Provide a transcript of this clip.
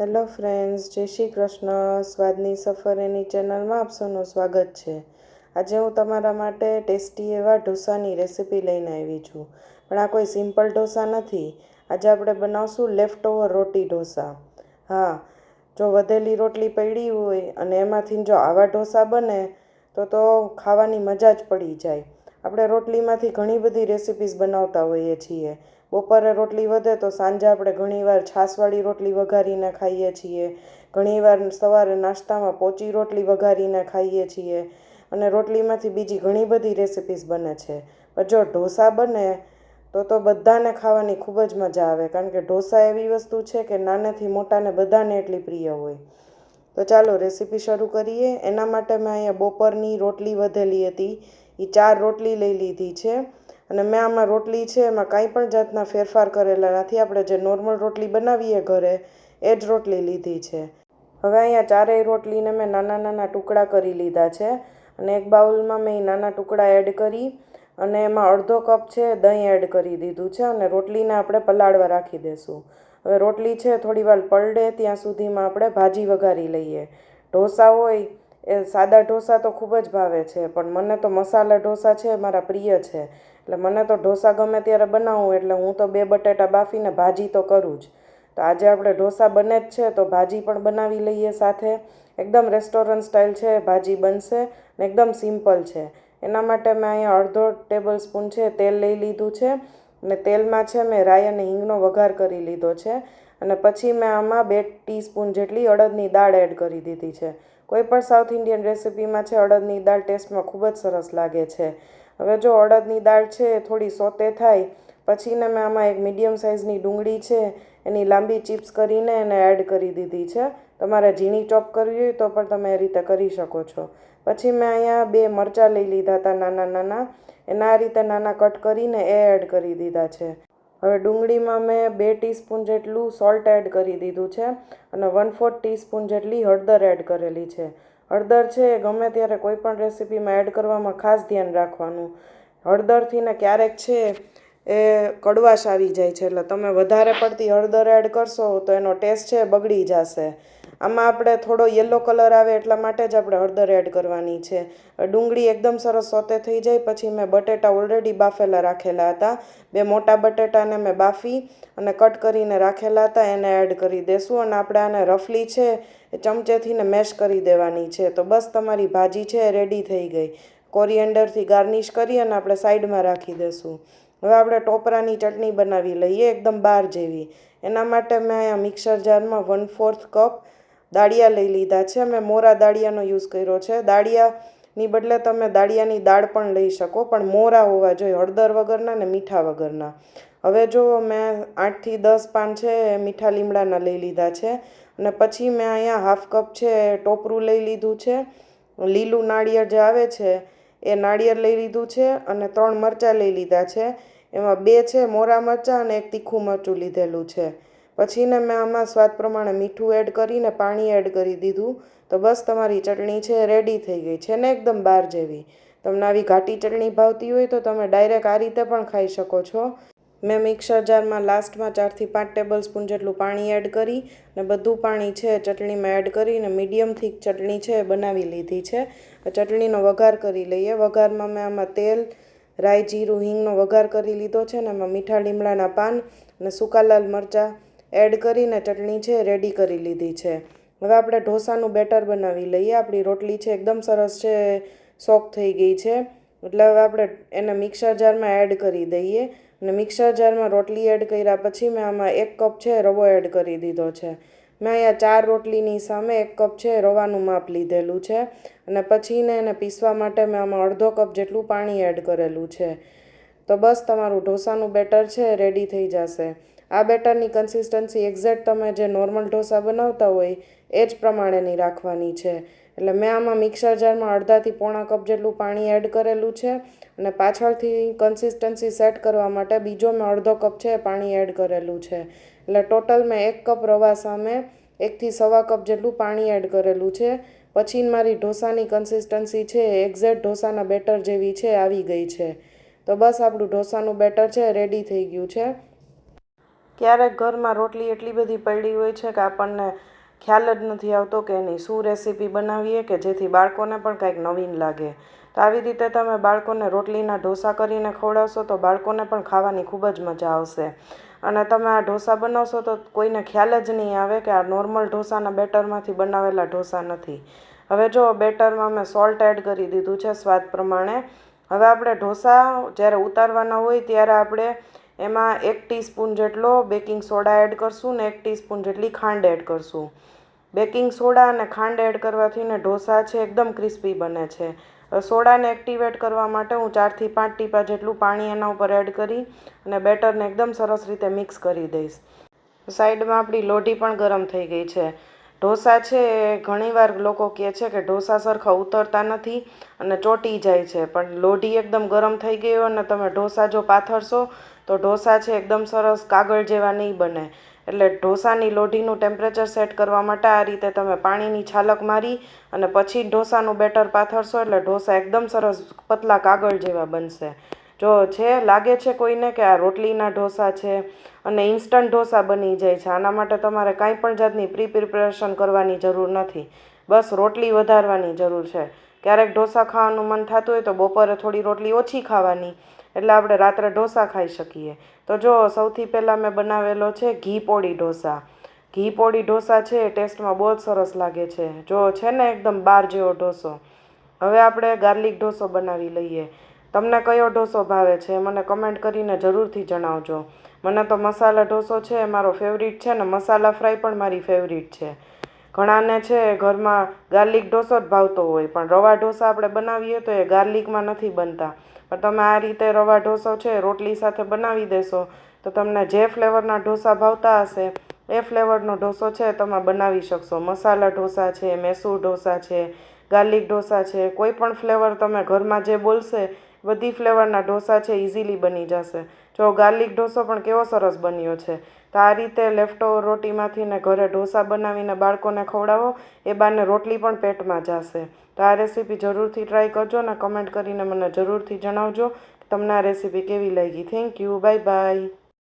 Hello friends, જય શ્રી કૃષ્ણ. સ્વાદની સફર એની ચેનલમાં આપ સૌનું સ્વાગત છે. આજે હું તમારા માટે ટેસ્ટી એવા ઢોસાની રેસીપી લઈને આવી છું. પણ આ કોઈ સિમ્પલ ઢોસા નથી. આજે આપણે બનાવશું લેફ્ટ ઓવર રોટી ઢોસા. હા, જો વધેલી રોટલી પડી હોય અને એમાંથી જો આવા ઢોસા બને, તો તો ખાવાની મજા જ પડી જાય. આપણે રોટલીમાંથી ઘણી બધી રેસિપીસ બનાવતા હોઈએ છીએ. બપોરે રોટલી વધે તો સાંજે આપણે ઘણીવાર છાશવાળી રોટલી વઘારીને ખાઈએ છીએ. ઘણીવાર સવારે નાસ્તામાં પોચી રોટલી વઘારીને ખાઈએ છીએ. અને રોટલીમાંથી બીજી ઘણી બધી રેસિપીસ બને છે. પણ જો ઢોસા બને, તો તો બધાને ખાવાની ખૂબ જ મજા આવે. કારણ કે ઢોસા એવી વસ્તુ છે કે નાનેથી મોટાને બધાને એટલી પ્રિય હોય. તો ચાલો રેસીપી શરૂ કરીએ. એના માટે મેં અહીંયા બપોરની રોટલી વધેલી હતી. એ ચાર રોટલી લઈ લીધી છે. અને મેં આમાં રોટલી છે, એમાં કાંઈ પણ જાતના ફેરફાર કરેલા નથી. આપણે જે નોર્મલ રોટલી બનાવીએ ઘરે એ જ રોટલી લીધી છે. હવે અહીંયા ચારેય રોટલીને મેં નાના નાના ટુકડા કરી લીધા છે. અને એક બાઉલમાં મેં નાના ટુકડા એડ કરી અને એમાં અડધો કપ છે, દહીં એડ કરી દીધું છે અને રોટલીને આપણે પલાળવા રાખી દઈશું હવે રોટલી છે થોડી વાર પલળે, ત્યાં સુધીમાં આપણે ભાજી વઘારી લઈએ. ઢોસા હોય એ સાદા ઢોસા તો ખૂબ જ ભાવે છે, પણ મને તો મસાલા ઢોસા છે, મારા પ્રિય છે. એટલે મને તો ઢોસા ગમે ત્યારે બનાવું, એટલે હું તો બે બટેટા બાફીને ભાજી તો કરું જ. તો આજે આપણે ઢોસા બને જ છે, તો ભાજી પણ બનાવી લઈએ સાથે. એકદમ રેસ્ટોરન્ટ સ્ટાઇલ છે, ભાજી બનશે ને એકદમ સિમ્પલ છે. એના માટે મેં અહીંયા અડધો ટેબલ સ્પૂન છે, તેલ લઈ લીધું છે. અને તેલમાં છે મેં રાઈ અને હિંગનો વઘાર કરી લીધો છે. અને પછી મેં આમાં બે ટીસ્પૂન જેટલી અડદની દાળ એડ કરી દીધી છે. કોઈ પણ સાઉથ ઇન્ડિયન રેસિપીમાં છે, અડદની દાળ ટેસ્ટમાં ખૂબ જ સરસ લાગે છે. હવે જો અડદની દાળ છે થોડી સોતે થાય, પછીને મેં આમાં એક મીડિયમ સાઇઝની ડુંગળી છે, એની લાંબી ચિપ્સ કરીને એને એડ કરી દીધી છે. તમારે ઝીણી ચોપ કરવી હોય તો પણ તમે એ રીતે કરી શકો છો. પછી મેં અહીંયા બે મરચાં લઈ લીધા હતા નાના નાના. એના આ રીતે નાના કટ કરીને એ એડ કરી દીધા છે. હવે ડુંગળીમાં મેં બે ટીસ્પૂન જેટલું સોલ્ટ એડ કરી દીધું છે અને વન ફોર્થ ટીસ્પૂન જેટલી હળદર એડ કરેલી છે. હળદર છે એ ગમે ત્યારે કોઈ પણ રેસીપીમાં એડ કરવામાં ખાસ ધ્યાન રાખવાનું. હળદરથી ને ક્યારેક છે એ કડવાશ આવી જાય છે. એટલે તમે વધારે પડતી હળદર એડ કરશો તો એનો ટેસ્ટ છે બગડી જશે. આમાં આપણે થોડો યલો કલર આવે એટલા માટે જ આપણે હળદર એડ કરવાની છે. ડુંગળી એકદમ સરસ સોતે થઈ જાય. પછી મેં બટેટા ઓલરેડી બાફેલા રાખેલા હતા. બે મોટા બટેટાને મેં બાફી અને કટ કરીને રાખેલા હતા. એને એડ કરી દેશું અને આપણે આને રફલી છે એ ચમચેથીને મેશ કરી દેવાની છે. તો બસ તમારી ભાજી છે રેડી થઈ ગઈ. કોરિએન્ડરથી ગાર્નિશ કરી અને આપણે સાઈડમાં રાખી દેશું. હવે આપણે ટોપરાની ચટણી બનાવી લઈએ એકદમ બાર જેવી. એના માટે મેં અહીંયા મિક્સર જારમાં વન ફોર્થ કપ દાળિયા લઈ લીધા છે. મેં મોરા દાળિયાનો યુઝ કર્યો છે. દાળિયાની બદલે તમે દાળિયાની દાળ પણ લઈ શકો, પણ મોરા હોવા જોઈએ, હળદર વગરના ને મીઠા વગરના. હવે જો મેં આઠથી દસ પાન છે મીઠા લીમડાના લઈ લીધા છે. અને પછી મેં અહીંયા હાફ કપ છે ટોપરું લઈ લીધું છે. લીલું નાળિયેર જે આવે છે એ નાળિયેર લઈ લીધું છે અને ત્રણ મરચાં લઈ લીધા છે. એમાં બે છે મોરા મરચાં અને એક તીખું મરચું લીધેલું છે. પછીને મેં આમાં સ્વાદ પ્રમાણે મીઠું એડ કરીને પાણી એડ કરી દીધું. તો બસ તમારી ચટણી છે રેડી થઈ ગઈ છે ને એકદમ બહાર જેવી. તમને આવી ઘાટી ચટણી ભાવતી હોય તો તમે ડાયરેક્ટ આ રીતે પણ ખાઈ શકો છો. મેં મિક્સર જારમાં લાસ્ટમાં ચારથી પાંચ ટેબલ સ્પૂન જેટલું પાણી એડ કરી ને બધું પાણી છે ચટણીમાં એડ કરીને મીડિયમ થીક ચટણી છે બનાવી લીધી છે. ચટણીનો વઘાર કરી લઈએ. વઘારમાં મેં આમાં તેલ, રાઈ, જીરું, હિંગનો વઘાર કરી લીધો છે ને એમાં મીઠા લીમડાના પાન અને સૂકા લાલ મરચાં એડ કરીને ચટણી છે રેડી કરી લીધી છે. હવે આપણે ઢોસાનું બેટર બનાવી લઈએ. આપણી રોટલી છે એકદમ સરસ છે સોક થઈ ગઈ છે. એટલે હવે આપણે એને મિક્સર જારમાં એડ કરી દઈએ. અને મિક્સર જારમાં રોટલી એડ કર્યા પછી મેં આમાં એક કપ છે રવો એડ કરી દીધો છે. મેં અહીંયા ચાર રોટલીની સામે એક કપ છે રવાનું માપ લીધેલું છે અને પછીને એને પીસવા માટે મેં આમાં અડધો કપ જેટલું પાણી એડ કરેલું છે. તો બસ તમારું ઢોસાનું બેટર છે, રેડી થઈ જશે. આ બેટરની કન્સિસ્ટન્સી એક્ઝેક્ટ તમે જે નોર્મલ ઢોસા બનાવતા હોય એ જ પ્રમાણેની રાખવાની છે. એટલે મેં આમાં મિક્સર જારમાં અડધાથી પોણા કપ જેટલું પાણી એડ કરેલું છે અને પાછળથી કન્સિસ્ટન્સી સેટ કરવા માટે બીજો મેં અડધો કપ છે પાણી એડ કરેલું છે. એટલે ટોટલ મેં એક કપ રવા સામે એકથી સવા કપ જેટલું પાણી એડ કરેલું છે. પછી મારી ઢોસાની કન્સિસ્ટન્સી છે એક્ઝેક્ટ ઢોસાના બેટર જેવી છે, આવી ગઈ છે. તો બસ આપણું ઢોસાનું બેટર છે રેડી થઈ ગયું છે. ક્યારેક ઘરમાં રોટલી એટલી બધી પડી હોય છે કે આપણને ખ્યાલ જ નથી આવતો કે એની શું રેસીપી બનાવીએ કે જેથી બાળકોને પણ કંઈક નવીન લાગે. તો આવી રીતે તમે બાળકોને રોટલીના ઢોસા કરીને ખવડાવશો તો બાળકોને પણ ખાવાની ખૂબ જ મજા આવશે. અને તમે આ ઢોસા બનાવશો તો કોઈને ખ્યાલ જ નહીં આવે કે આ નોર્મલ ઢોસાના બેટરમાંથી બનાવેલા ઢોસા નથી. હવે જો બેટરમાં મેં સોલ્ટ એડ કરી દીધું છે સ્વાદ પ્રમાણે. હવે આપણે ઢોસા જ્યારે ઉતારવાના હોય ત્યારે આપણે એમાં એક ટીસ્પૂન જેટલો બેકિંગ સોડા એડ કરશું ને એક ટીસ્પૂન જેટલી ખાંડ એડ કરશું. બેકિંગ સોડા અને ખાંડ એડ કરવાથી ને ઢોસા છે એકદમ ક્રિસ્પી બને છે. સોડાને એક્ટિવેટ કરવા માટે હું ચારથી પાંચ ટીપા જેટલું પાણી એના ઉપર એડ કરી અને બેટરને એકદમ સરસ રીતે મિક્સ કરી દઈશ. સાઈડમાં આપણી લોઢી પણ ગરમ થઈ ગઈ છે. ઢોસા છે એ ઘણીવાર લોકો કહે છે કે ઢોસા સરખા ઉતરતા નથી અને ચોંટી જાય છે, પણ લોઢી એકદમ ગરમ થઈ ગઈ અને તમે ઢોસા જો પાથરશો તો ઢોસા છે એકદમ સરસ કાગળ જેવા નહીં બને. એટલે ઢોસાની લોઢીનું ટેમ્પરેચર સેટ કરવા માટે આ રીતે તમે પાણીની છાલક મારી અને પછી ઢોસાનું બેટર પાથરશો એટલે ઢોસા એકદમ સરસ પતલા કાગળ જેવા બનશે. જો છે, લાગે છે કોઈને કે આ રોટલીના ઢોસા છે અને ઇન્સ્ટન્ટ ઢોસા બની જાય છે, આના માટે તમારે કાંઈ પણ જાતની પ્રી પ્રિપરેશન કરવાની જરૂર નથી. બસ રોટલી વધારવાની જરૂર છે. ક્યારેક ઢોસા ખાવાનું મન થતું હોય તો બપોરે થોડી રોટલી ઓછી ખાવાની. એટલે આપણે રાત્રે ઢોસા ખાઈ શકીએ. તો જો સૌથી પહેલાં મેં બનાવેલો છે ઘી પોળી ઢોસા. ઘી પોળી ઢોસા છે, એ ટેસ્ટમાં બહુ જ સરસ લાગે છે. જો છે ને એકદમ બાર જેવો ઢોસો. હવે આપણે ગાર્લિક ઢોસો બનાવી લઈએ. તમને કયો ઢોસો ભાવે છે મને કમેન્ટ કરીને જરૂરથી જણાવજો. મને તો મસાલા ઢોસો છે એ મારો ફેવરિટ છે ને મસાલા ફ્રાય પણ મારી ફેવરિટ છે. ઘણાને છે ઘરમાં ગાર્લિક ઢોસો જ ભાવતો હોય, પણ રવા ઢોસા આપણે બનાવીએ તો એ ગાર્લિકમાં નથી બનતા. પણ તમે આ રીતે રવા ઢોસો છે, રોટલી સાથે બનાવી દેશો, તો તમને જે ફ્લેવરના ઢોસા ભાવતા હશે, એ ફ્લેવરનો ઢોસો છે, તમે બનાવી શકશો. મસાલા ઢોસા છે, મેસૂર ઢોસા છે, ગાર્લિક ઢોસા છે, કોઈ પણ ફ્લેવર તમે ઘરમાં જે બોલશે, બધી ફ્લેવરના ઢોસા છે ઇઝીલી બની જશે. જો ગાર્લિક ઢોસો પણ કેવો સરસ બન્યો છે. તો આ રીતે લેફ્ટઓવર રોટીમાંથી ને ઘરે ઢોસા બનાવીને બાળકોને ખવડાવો, એ બાને રોટલી પણ પેટમાં જશે. તો આ રેસીપી જરૂરથી ટ્રાય કરજો ને કમેન્ટ કરીને મને જરૂરથી જણાવજો તમને આ રેસીપી કેવી લાગી. Thank you bye bye